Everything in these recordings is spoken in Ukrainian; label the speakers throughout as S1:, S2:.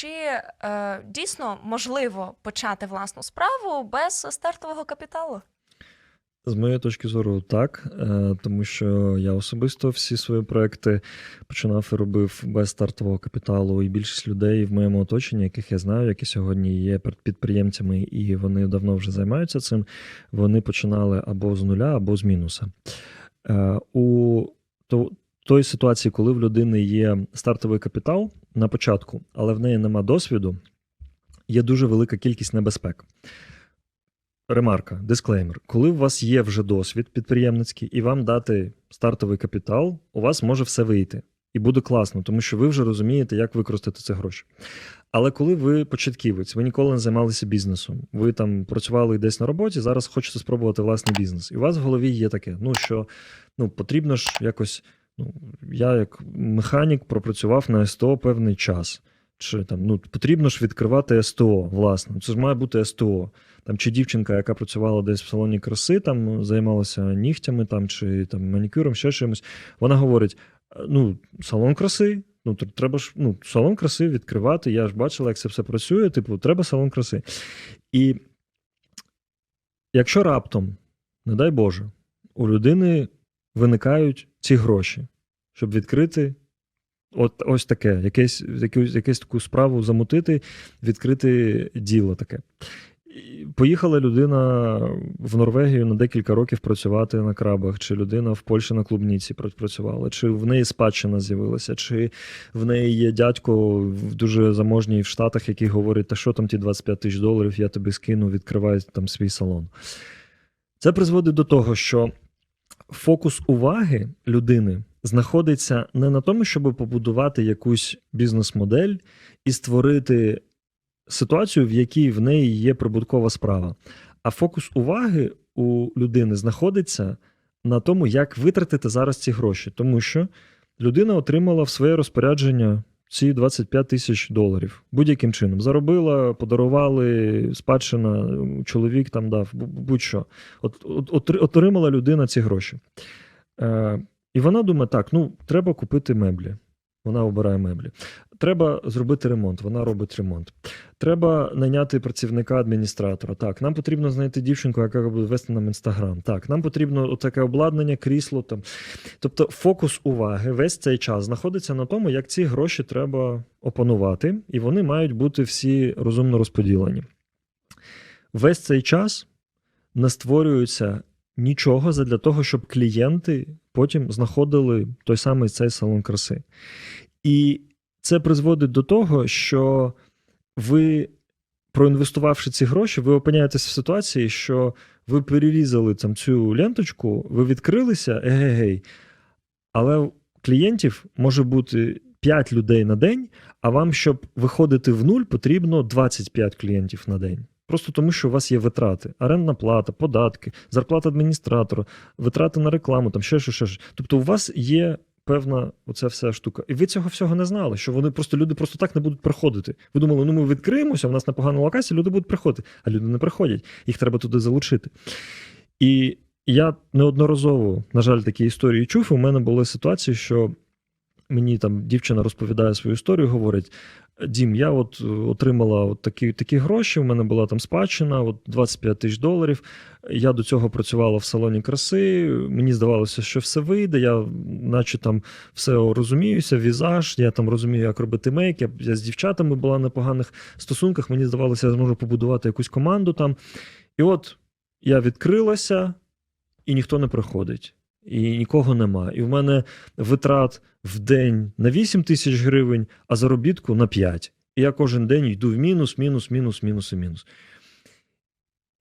S1: чи е, дійсно можливо почати власну справу без стартового капіталу?
S2: З моєї точки зору, так, е, тому що я особисто всі свої проекти починав і робив без стартового капіталу, і більшість людей в моєму оточенні, яких я знаю, які сьогодні є підприємцями, і вони давно вже займаються цим, вони починали або з нуля, або з мінуса. Е, У то- той ситуації, коли в людини є стартовий капітал на початку, але в неї нема досвіду, є дуже велика кількість небезпек. Ремарка, дисклеймер. Коли у вас є вже досвід підприємницький і вам дати стартовий капітал, у вас може все вийти. І буде класно, тому що ви вже розумієте, як використати ці гроші. Але коли ви початківець, ви ніколи не займалися бізнесом, ви там працювали десь на роботі, зараз хочете спробувати власний бізнес. І у вас в голові є таке: ну що ну, потрібно ж якось. Ну, я, як механік, пропрацював на СТО певний час. Чи там ну потрібно ж відкривати СТО, власне. Це ж має бути СТО. Там чи дівчинка, яка працювала десь в салоні краси, там займалася нігтями там, чи там манікюром, ще чимось. Вона говорить: ну, салон краси. Ну, треба ж ну, салон краси відкривати. Я ж бачила, як це все працює. Типу, треба салон краси. І якщо раптом, не дай Боже, у людини виникають ці гроші, щоб відкрити от ось таке, якесь, якусь, якусь таку справу замутити, відкрити діло таке. Поїхала людина в Норвегію на декілька років працювати на крабах, чи людина в Польщі на клубніці працювала, чи в неї спадщина з'явилася, чи в неї є дядько дуже заможній в Штатах, який говорить, та що там ті 25 тисяч доларів, я тобі скину, відкривай там свій салон. Це призводить до того, що фокус уваги людини знаходиться не на тому, щоб побудувати якусь бізнес-модель і створити ситуацію, в якій в неї є прибуткова справа. А фокус уваги у людини знаходиться на тому, як витратити зараз ці гроші, тому що людина отримала в своє розпорядження ці 25 тисяч доларів будь-яким чином. Заробила, подарували, спадщина, чоловік там дав, будь-що. От, от, отри- отримала людина ці гроші. Е, і вона думає: так, ну треба купити меблі. Вона обирає меблі. Треба зробити ремонт. Вона робить ремонт. Треба найняти працівника адміністратора. Так, нам потрібно знайти дівчинку, яка буде вести нам інстаграм. Так, нам потрібно таке обладнання, крісло там. Тобто, фокус уваги весь цей час знаходиться на тому, як ці гроші треба опанувати, і вони мають бути всі розумно розподілені. Весь цей час не створюється нічого задля того, щоб клієнти потім знаходили той самий цей салон краси. І це призводить до того, що ви, проінвестувавши ці гроші, ви опиняєтесь в ситуації, що ви перерізали там цю ленточку, ви відкрилися, егегей, але клієнтів може бути 5 людей на день, а вам, щоб виходити в нуль, потрібно 25 клієнтів на день. Просто тому, що у вас є витрати, орендна плата, податки, зарплата адміністратора, витрати на рекламу, там ще що, ще. що. Тобто, у вас є певна оця вся штука. І ви цього всього не знали, що вони просто люди просто так не будуть приходити. Ви думали, ну ми відкриємося, в нас на поганій локації, люди будуть приходити, а люди не приходять. Їх треба туди залучити. І я неодноразово, на жаль, такі історії чув. У мене були ситуації, що мені там дівчина розповідає свою історію, говорить: Дім, я от е, отримала от такі, такі гроші. У мене була там спадщина, от 25 тисяч доларів. Я до цього працювала в салоні краси. Мені здавалося, що все вийде. Я, наче там все розуміюся, візаж, я там розумію, як робити мейк. Я, я з дівчатами була на поганих стосунках. Мені здавалося, я зможу побудувати якусь команду там. І от я відкрилася, і ніхто не приходить. І нікого нема. І в мене витрат в день на 8 тисяч гривень, а заробітку на 5. І я кожен день йду в мінус, мінус, мінус, мінус і мінус.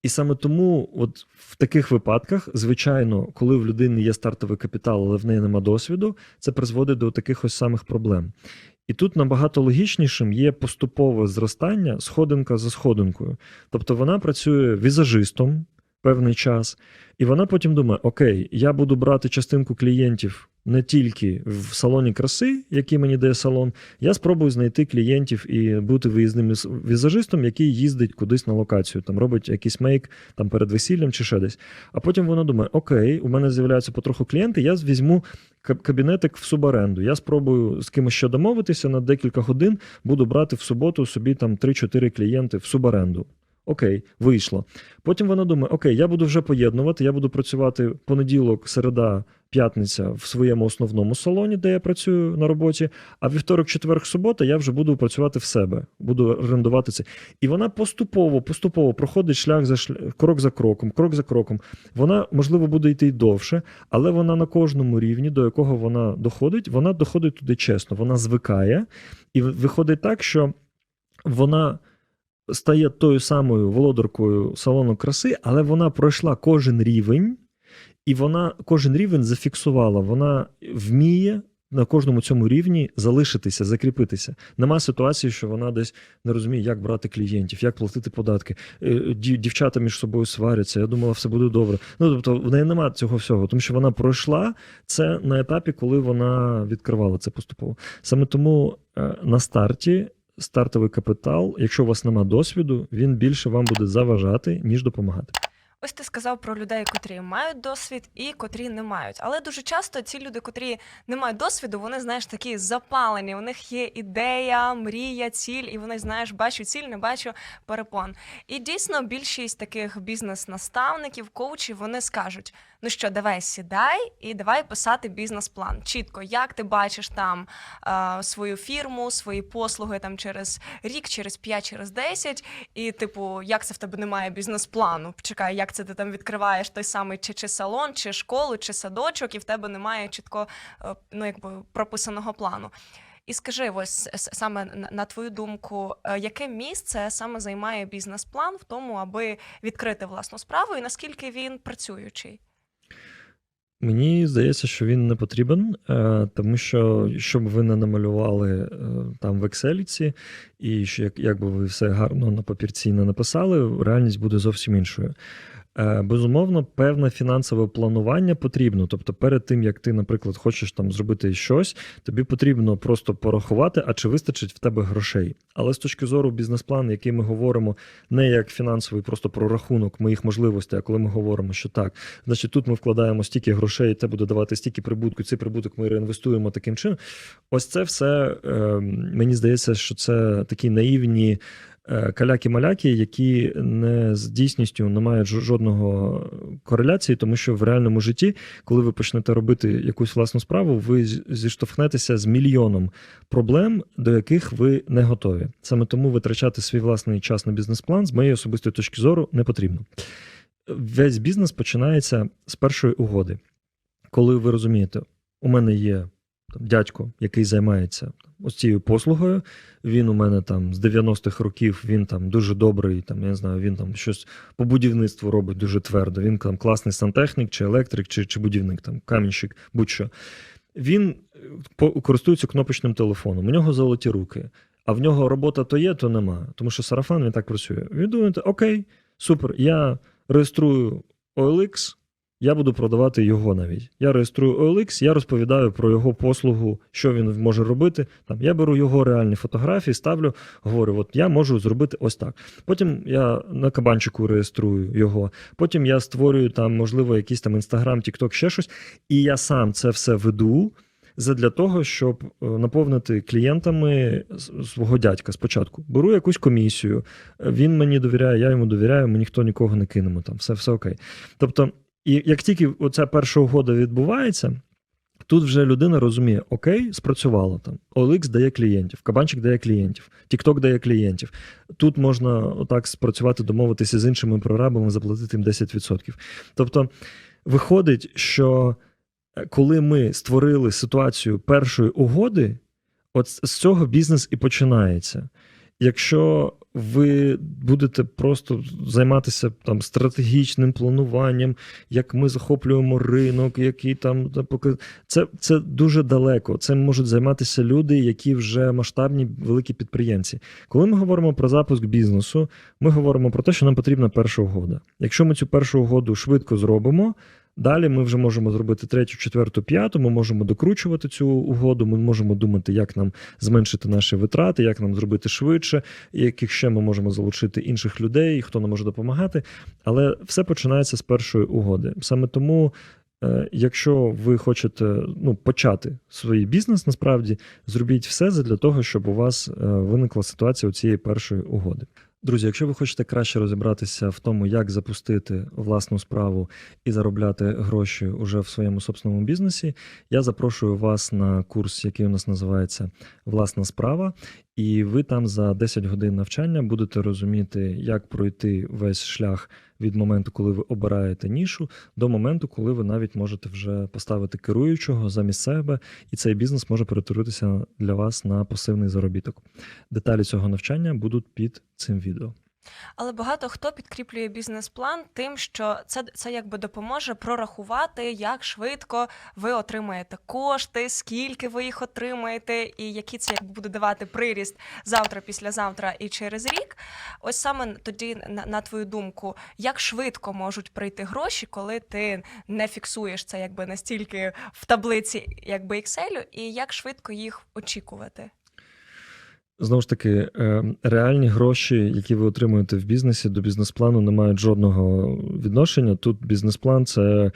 S2: І саме тому, от в таких випадках, звичайно, коли в людини є стартовий капітал, але в неї нема досвіду, це призводить до таких ось самих проблем. І тут набагато логічнішим є поступове зростання сходинка за сходинкою. Тобто вона працює візажистом певний час, і вона потім думає: Окей, я буду брати частинку клієнтів не тільки в салоні краси, який мені дає салон, я спробую знайти клієнтів і бути виїзним віз- візажистом, який їздить кудись на локацію, там робить якийсь мейк там перед весіллям чи ще десь. А потім вона думає: Окей, у мене з'являються потроху клієнти, я візьму кабінетик в суборенду. Я спробую з кимось ще домовитися на декілька годин, буду брати в суботу собі там 3-4 клієнти в суборенду. Окей, вийшло. Потім вона думає: Окей, я буду вже поєднувати, я буду працювати понеділок, середа, п'ятниця в своєму основному салоні, де я працюю на роботі. А вівторок, четверг, субота я вже буду працювати в себе, буду орендувати це. І вона поступово, поступово проходить шлях за шлях, крок за кроком, крок за кроком. Вона, можливо, буде йти й довше, але вона на кожному рівні, до якого вона доходить, вона доходить туди чесно, вона звикає, і виходить так, що вона. Стає тою самою володаркою салону краси, але вона пройшла кожен рівень, і вона кожен рівень зафіксувала. Вона вміє на кожному цьому рівні залишитися, закріпитися. Нема ситуації, що вона десь не розуміє, як брати клієнтів, як платити податки. Е, Дівчата між собою сваряться. Я думала, все буде добре. Ну тобто, в неї немає цього всього, тому що вона пройшла це на етапі, коли вона відкривала це поступово. Саме тому е, на старті. Стартовий капітал, якщо у вас нема досвіду, він більше вам буде заважати, ніж допомагати.
S1: Ось ти сказав про людей, котрі мають досвід і котрі не мають. Але дуже часто ці люди, котрі не мають досвіду, вони знаєш такі запалені. У них є ідея, мрія, ціль, і вони знаєш, бачу ціль, не бачу перепон. І дійсно більшість таких бізнес-наставників, коучів, вони скажуть: ну що, давай сідай і давай писати бізнес-план. Чітко, як ти бачиш там е, свою фірму, свої послуги там через рік, через 5, через 10, і, типу, як це в тебе немає бізнес-плану? Чекай, як це ти там відкриваєш той самий чи, чи салон, чи школу, чи садочок, і в тебе немає чітко е, ну, якби, прописаного плану. І скажи, ось саме на- твою думку, е, яке місце саме займає бізнес-план в тому, аби відкрити власну справу, і наскільки він працюючий?
S2: Мені здається, що він не потрібен, е, тому що щоб ви не намалювали там в Excel, і що як, як ви все гарно на папірці не написали, реальність буде зовсім іншою. Е, Безумовно, певне фінансове планування потрібно. Тобто, перед тим як ти, наприклад, хочеш там зробити щось, тобі потрібно просто порахувати, а чи вистачить в тебе грошей. Але з точки зору бізнес-плану, який ми говоримо, не як фінансовий, просто прорахунок моїх можливостей, а коли ми говоримо, що так, значить тут ми вкладаємо стільки грошей, це буде давати стільки прибутку, цей прибуток ми реінвестуємо таким чином. Ось це все е, мені здається, що це такі наївні каляки-маляки, які не з дійсністю не мають жодного кореляції, тому що в реальному житті, коли ви почнете робити якусь власну справу, ви зіштовхнетеся з мільйоном проблем, до яких ви не готові. Саме тому витрачати свій власний час на бізнес-план з моєї особистої точки зору не потрібно. Весь бізнес починається з першої угоди, коли ви розумієте, у мене є там, дядько, який займається ось цією послугою. Він у мене там з 90-х років він там дуже добрий, там, я не знаю, він там щось по будівництву робить дуже твердо. Він там класний сантехнік, чи електрик, чи, чи будівник, там, камінщик, будь-що. Він е, по- користується кнопочним телефоном. У нього золоті руки, а в нього робота то є, то нема. Тому що сарафан він так працює. Він думає, окей, супер, я реєструю OLX, я буду продавати його навіть. Я реєструю OLX, я розповідаю про його послугу, що він може робити. Там я беру його реальні фотографії, ставлю, говорю: от я можу зробити ось так. Потім я на кабанчику реєструю його. Потім я створюю там, можливо, якийсь там інстаграм, тікток, ще щось. І я сам це все веду. Задля того, щоб е, наповнити клієнтами свого дядька спочатку. Беру якусь комісію, він мені довіряє, я йому довіряю, ми ніхто нікого не кинемо. Там все, все окей. Тобто, і як тільки оця перша угода відбувається, тут вже людина розуміє: окей, спрацювало там. OLX дає клієнтів, кабанчик дає клієнтів, TikTok дає клієнтів. Тут можна отак спрацювати, домовитися з іншими прорабами, заплатити їм 10%. Тобто, виходить, що е, коли ми створили ситуацію першої угоди, от з цього бізнес і починається. Якщо ви будете просто займатися там стратегічним плануванням, як ми захоплюємо ринок, який там та це, це дуже далеко. Цим можуть займатися люди, які вже масштабні великі підприємці. Коли ми говоримо про запуск бізнесу, ми говоримо про те, що нам потрібна перша угода. Якщо ми цю першу угоду швидко зробимо, Далі ми вже можемо зробити третю, четверту, п'яту. Ми можемо докручувати цю угоду. Ми можемо думати, як нам зменшити наші витрати, як нам зробити швидше, яких ще ми можемо залучити інших людей, хто нам може допомагати. Але все починається з першої угоди. Саме тому, е, якщо ви хочете ну, почати свій бізнес, насправді зробіть все для того, щоб у вас е, виникла ситуація у цієї першої угоди. Друзі, якщо ви хочете краще розібратися в тому, як запустити власну справу і заробляти гроші уже в своєму собственному бізнесі, я запрошую вас на курс, який у нас називається Власна справа. І ви там за 10 годин навчання будете розуміти, як пройти весь шлях від моменту, коли ви обираєте нішу, до моменту, коли ви навіть можете вже поставити керуючого замість себе, і цей бізнес може перетворитися для вас на пасивний заробіток. Деталі цього навчання будуть під цим відео.
S1: Але багато хто підкріплює бізнес-план тим, що це, це якби допоможе прорахувати, як швидко ви отримаєте кошти, скільки ви їх отримаєте, і який це якби буде давати приріст завтра, післязавтра і через рік. Ось саме тоді, на, на твою думку, як швидко можуть прийти гроші, коли ти не фіксуєш це якби настільки в таблиці, якби Excel, і як швидко їх очікувати?
S2: Знову ж таки, е, реальні гроші, які ви отримуєте в бізнесі, до бізнес-плану не мають жодного відношення. Тут бізнес-план це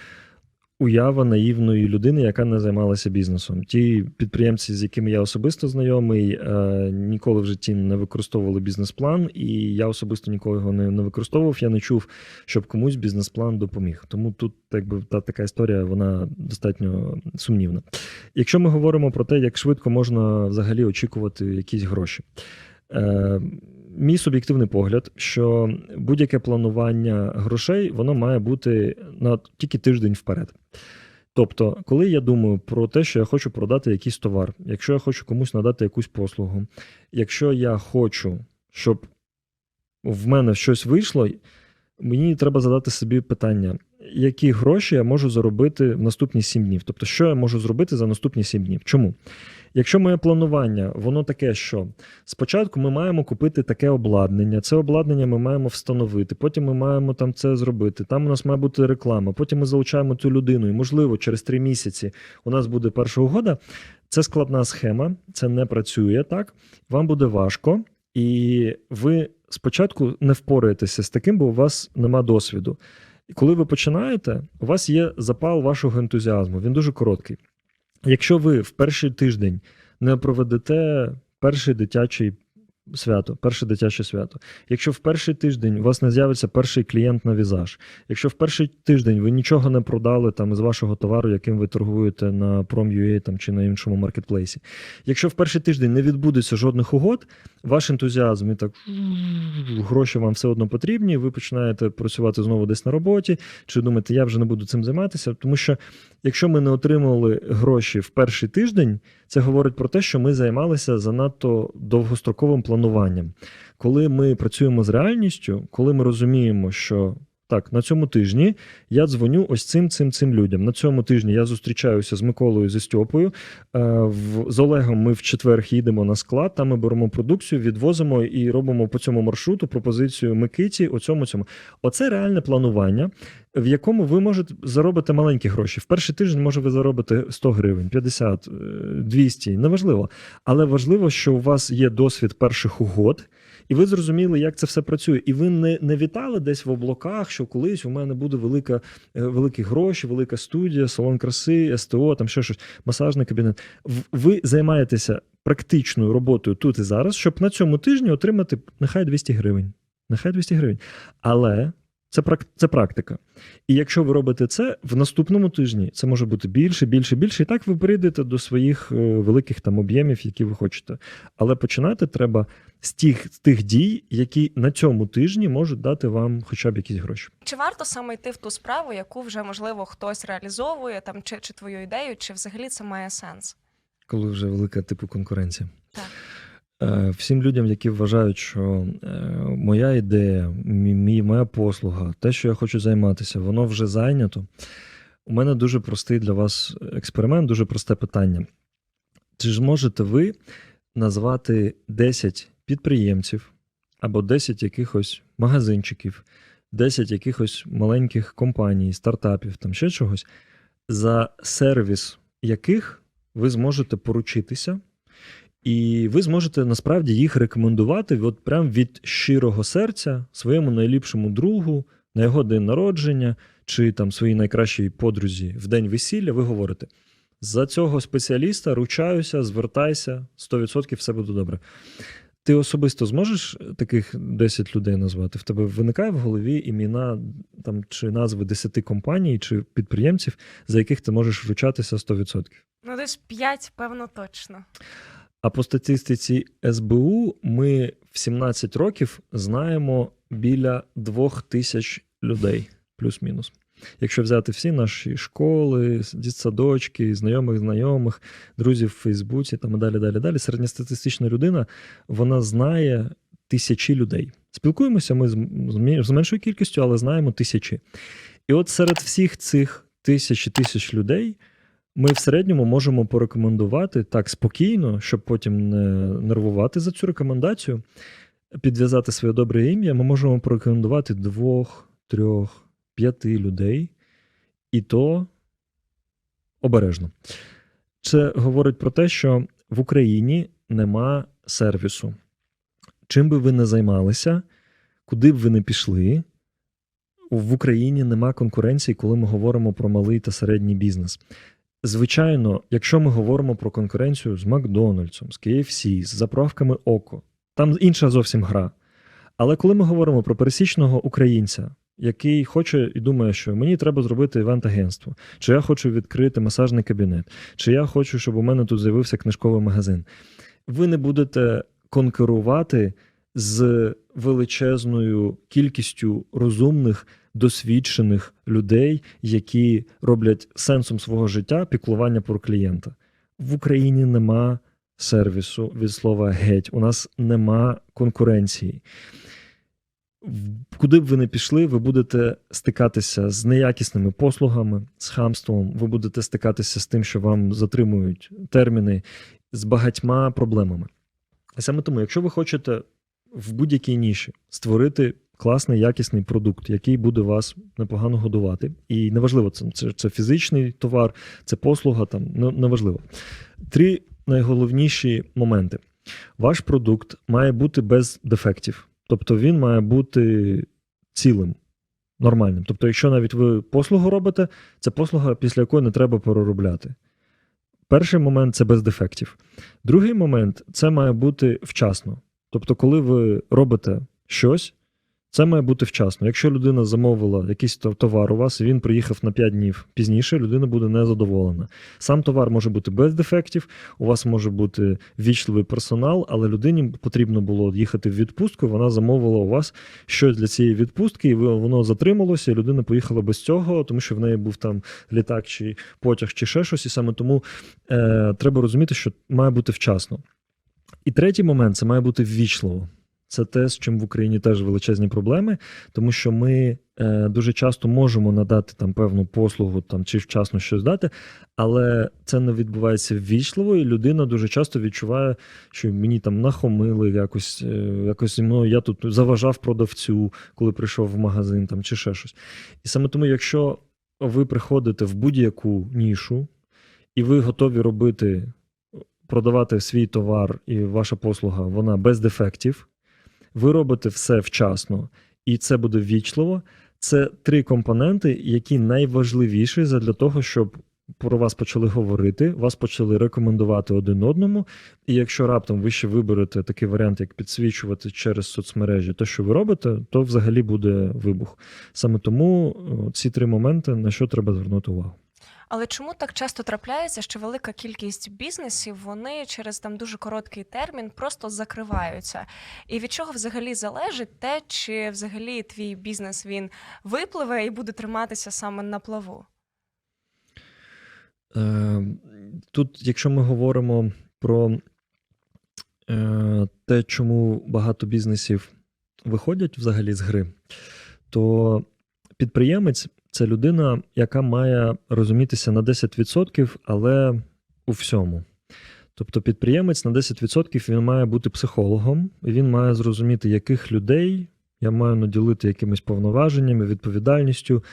S2: уява наївної людини, яка не займалася бізнесом. Ті підприємці, з якими я особисто знайомий, е, ніколи в житті не використовували бізнес-план, і я особисто ніколи його не, використовував. Я не чув, щоб комусь бізнес-план допоміг. Тому тут, якби та така історія, вона достатньо сумнівна. Якщо ми говоримо про те, як швидко можна взагалі очікувати якісь гроші. Мій суб'єктивний погляд, що будь-яке планування грошей воно має бути на тільки тиждень вперед. Тобто, коли я думаю про те, що я хочу продати якийсь товар, якщо я хочу комусь надати якусь послугу, якщо я хочу, щоб в мене щось вийшло, мені треба задати собі питання, які гроші я можу заробити в наступні 7 днів. Тобто, що я можу зробити за наступні 7 днів? Чому? Якщо моє планування, воно таке, що спочатку ми маємо купити таке обладнання, це обладнання ми маємо встановити, потім ми маємо там це зробити. Там у нас має бути реклама, потім ми залучаємо цю людину, і можливо, через три місяці у нас буде перша угода. Це складна схема, це не працює так. Вам буде важко, і ви спочатку не впораєтеся з таким, бо у вас нема досвіду. І коли ви починаєте, у вас є запал вашого ентузіазму. Він дуже короткий. Якщо ви в перший тиждень не проведете перший дитячий свято, перше дитяче свято, якщо в перший тиждень у вас не з'явиться перший клієнт на візаж, якщо в перший тиждень ви нічого не продали там із вашого товару, яким ви торгуєте на Prom.ua там чи на іншому маркетплейсі, якщо в перший тиждень не відбудеться жодних угод, ваш ентузіазм і так гроші вам все одно потрібні, ви починаєте працювати знову десь на роботі, чи думаєте, я вже не буду цим займатися, тому що якщо ми не отримали гроші в перший тиждень, це говорить про те, що ми займалися занадто довгостроковим плануванням. Коли ми працюємо з реальністю, коли ми розуміємо, що так, на цьому тижні я дзвоню ось цим цим цим людям. На цьому тижні я зустрічаюся з Миколою зі Стьопою. Е, З Олегом ми в четвер їдемо на склад, там ми беремо продукцію, відвозимо і робимо по цьому маршруту пропозицію Микиті. Оцьому цьому. Оце реальне планування, в якому ви можете заробити маленькі гроші. В перший тиждень може ви заробите 100 гривень, 50, е, 200, неважливо. Але важливо, що у вас є досвід перших угод. І ви зрозуміли, як це все працює. І ви не, не вітали десь в облаках, що колись у мене буде велика, е, великі гроші, велика студія, салон краси, СТО, там ще щось, масажний кабінет. Ви займаєтеся практичною роботою тут і зараз, щоб на цьому тижні отримати нехай 200 гривень. Нехай 200 гривень. Але це, прак- це практика. І якщо ви робите це в наступному тижні, це може бути більше, більше, більше. І так ви прийдете до своїх е, великих там об'ємів, які ви хочете. Але починати треба з тих, з тих дій, які на цьому тижні можуть дати вам хоча б якісь гроші.
S1: Чи варто саме йти в ту справу, яку вже можливо хтось реалізовує, там чи, чи твою ідею, чи взагалі це має сенс?
S2: Коли вже велика типу конкуренція.
S1: Так.
S2: Е, Всім людям, які вважають, що е, моя ідея, мій, моя послуга, те, що я хочу займатися, воно вже зайнято. У мене дуже простий для вас експеримент, дуже просте питання. Чи ж можете ви назвати 10 підприємців або 10 якихось магазинчиків, 10 якихось маленьких компаній, стартапів, там ще чогось, за сервіс яких ви зможете поручитися, і ви зможете насправді їх рекомендувати от прям від щирого серця своєму найліпшому другу на його день народження чи там своїй найкращій подрузі в день весілля. Ви говорите: за цього спеціаліста ручаюся, звертайся, 100% все буде добре. Ти особисто зможеш таких 10 людей назвати? В тебе виникає в голові імена там чи назви 10 компаній чи підприємців, за яких ти можеш вручатися 100%?
S1: Ну, десь 5, певно, точно.
S2: А по статистиці СБУ ми в 17 років знаємо біля 2 тисяч людей, плюс-мінус. Якщо взяти всі наші школи, дітсадочки, знайомих знайомих, друзів в Фейсбуці там і далі, далі, далі, середньостатистична людина вона знає тисячі людей. Спілкуємося ми з, меншою кількістю, але знаємо тисячі. І от серед всіх цих тисяч тисяч людей ми в середньому можемо порекомендувати так спокійно, щоб потім не нервувати за цю рекомендацію, підв'язати своє добре ім'я. Ми можемо порекомендувати двох, трьох, п'яти людей, і то обережно. Це говорить про те, що в Україні нема сервісу. Чим би ви не займалися, куди б ви не пішли, в Україні нема конкуренції, коли ми говоримо про малий та середній бізнес. Звичайно, якщо ми говоримо про конкуренцію з Макдональдсом, з KFC, з заправками Око, там інша зовсім гра. Але коли ми говоримо про пересічного українця, який хоче і думає, що мені треба зробити івент-агентство, чи я хочу відкрити масажний кабінет, чи я хочу, щоб у мене тут з'явився книжковий магазин, ви не будете конкурувати з величезною кількістю розумних, досвідчених людей, які роблять сенсом свого життя піклування про клієнта. В Україні нема сервісу від слова геть. У нас нема конкуренції. Куди б ви не пішли, ви будете стикатися з неякісними послугами, з хамством, ви будете стикатися з тим, що вам затримують терміни, з багатьма проблемами. І саме тому, якщо ви хочете в будь-якій ніші створити класний, якісний продукт, який буде вас непогано годувати, і неважливо, це, це, це фізичний товар, це послуга, там не- неважливо. Три найголовніші моменти. Ваш продукт має бути без дефектів, тобто він має бути цілим, нормальним. Тобто, якщо навіть ви послугу робите, це послуга, після якої не треба переробляти. Перший момент це без дефектів. Другий момент це має бути вчасно. Тобто, коли ви робите щось, це має бути вчасно. Якщо людина замовила якийсь товар у вас, він приїхав на 5 днів пізніше, людина буде незадоволена. Сам товар може бути без дефектів, у вас може бути вічливий персонал, але людині потрібно було їхати в відпустку. Вона замовила у вас щось для цієї відпустки, і воно затрималося, і людина поїхала без цього, тому що в неї був там літак чи потяг, чи ще щось. І саме тому е, треба розуміти, що має бути вчасно. І третій момент це має бути ввічливо. Це те, з чим в Україні теж величезні проблеми, тому що ми е, дуже часто можемо надати там певну послугу там, чи вчасно щось дати, але це не відбувається ввічливо, і людина дуже часто відчуває, що мені там нахомили якось, е, якось зі мною я тут заважав продавцю, коли прийшов в магазин там, чи ще щось. І саме тому, якщо ви приходите в будь-яку нішу, і ви готові робити, продавати свій товар і ваша послуга, вона без дефектів, ви робите все вчасно, і це буде ввічливо. Це три компоненти, які найважливіші для того, щоб про вас почали говорити, вас почали рекомендувати один одному. І якщо раптом ви ще виберете такий варіант, як підсвічувати через соцмережі те, що ви робите, то взагалі буде вибух. Саме тому ці три моменти на що треба звернути увагу.
S1: Але чому так часто трапляється, що велика кількість бізнесів вони через там дуже короткий термін просто закриваються? І від чого взагалі залежить те, чи взагалі твій бізнес він випливе і буде триматися саме на плаву?
S2: Е, Тут, якщо ми говоримо про е, те, чому багато бізнесів виходять взагалі з гри, то підприємець це людина, яка має розумітися на 10%, але у всьому. Тобто підприємець на 10% він має бути психологом, і він має зрозуміти, яких людей, Я маю наділити якимись повноваженнями, відповідальністю,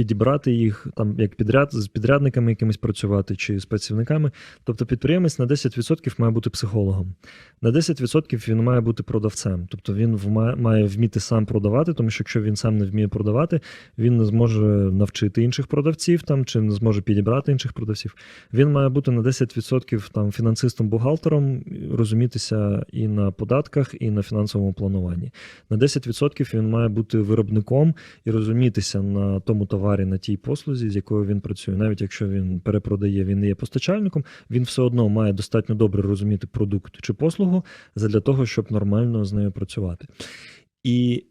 S2: підібрати їх там як підряд з підрядниками якимись працювати чи з працівниками. Тобто підприємець на 10% має бути психологом. На 10% він має бути продавцем. Тобто він має вміти сам продавати, тому що якщо він сам не вміє продавати, він не зможе навчити інших продавців там чи не зможе підібрати інших продавців. Він має бути на 10% там фінансистом-бухгалтером, розумітися і на податках, і на фінансовому плануванні. На 10% він має бути виробником і розумітися на тому товарі, на тій послузі, з якою він працює. Навіть якщо він перепродає, він не є постачальником, він все одно має достатньо добре розуміти продукт чи послугу для того, щоб нормально з нею працювати. І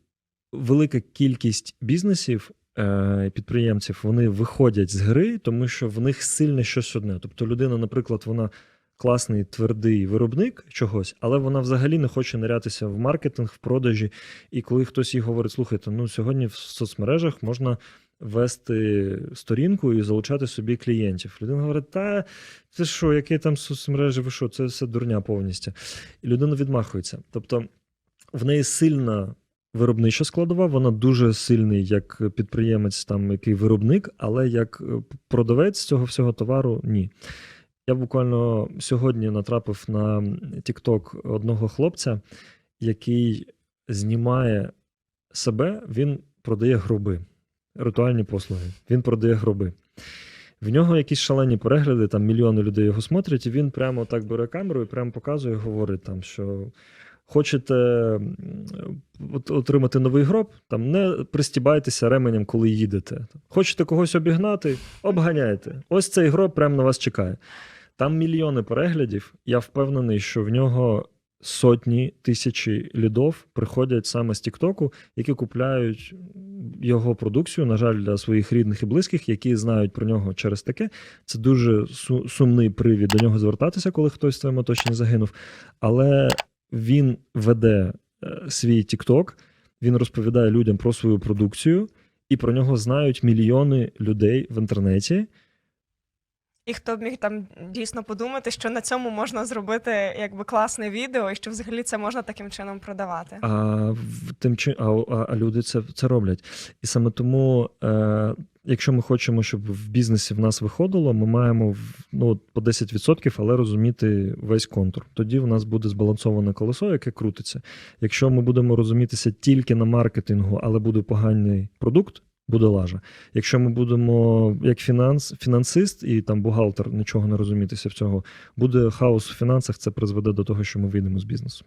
S2: велика кількість бізнесів. е, Підприємців вони виходять з гри, тому що в них сильне щось одне. Тобто людина, наприклад, вона класний твердий виробник чогось, але вона взагалі не хоче нирятися в маркетинг, в продажі. І коли хтось їй говорить, слухайте, ну сьогодні в соцмережах можна вести сторінку і залучати собі клієнтів. Людина говорить: та це що, які там соцмережі, ви що, це все дурня повністю. І людина відмахується. Тобто в неї сильна. Виробнича складова, вона дуже сильний як підприємець, там який виробник, але як е, продавець цього всього товару ні. Я буквально сьогодні натрапив на TikTok одного хлопця, який знімає себе, він продає гроби, ритуальні послуги. Він продає гроби. В нього якісь шалені перегляди, там мільйони людей його смотрять, і він прямо так бере камеру і прямо показує, говорить там, що. Хочете отримати новий гроб, там не пристібайтеся ременем, коли їдете. Хочете когось обігнати, обганяйте. Ось цей гроб прямо на вас чекає. Там мільйони переглядів. Я впевнений, що в нього сотні тисячі лідов приходять саме з Тіктоку, які купляють його продукцію, на жаль, для своїх рідних і близьких, які знають про нього через таке. Це дуже сумний привід до нього звертатися, коли хтось в твоєму оточенні загинув. Але він веде е, свій Тікток, він розповідає людям про свою продукцію, і про нього знають мільйони людей в інтернеті.
S1: І хто б міг там дійсно подумати, що на цьому можна зробити якби класне відео, і що взагалі це можна таким чином продавати.
S2: А, тим чи, а, а, люди це, це роблять. І саме тому, е, якщо ми хочемо, щоб в бізнесі в нас виходило, ми маємо ну, по 10%, але розуміти весь контур. Тоді в нас буде збалансоване колесо, яке крутиться. Якщо ми будемо розумітися тільки на маркетингу, але буде поганий продукт. Буде лажа. Якщо ми будемо як фінанс, фінансист і там бухгалтер нічого не розумітися в цього, буде хаос у фінансах, це призведе до того, що ми вийдемо з бізнесу.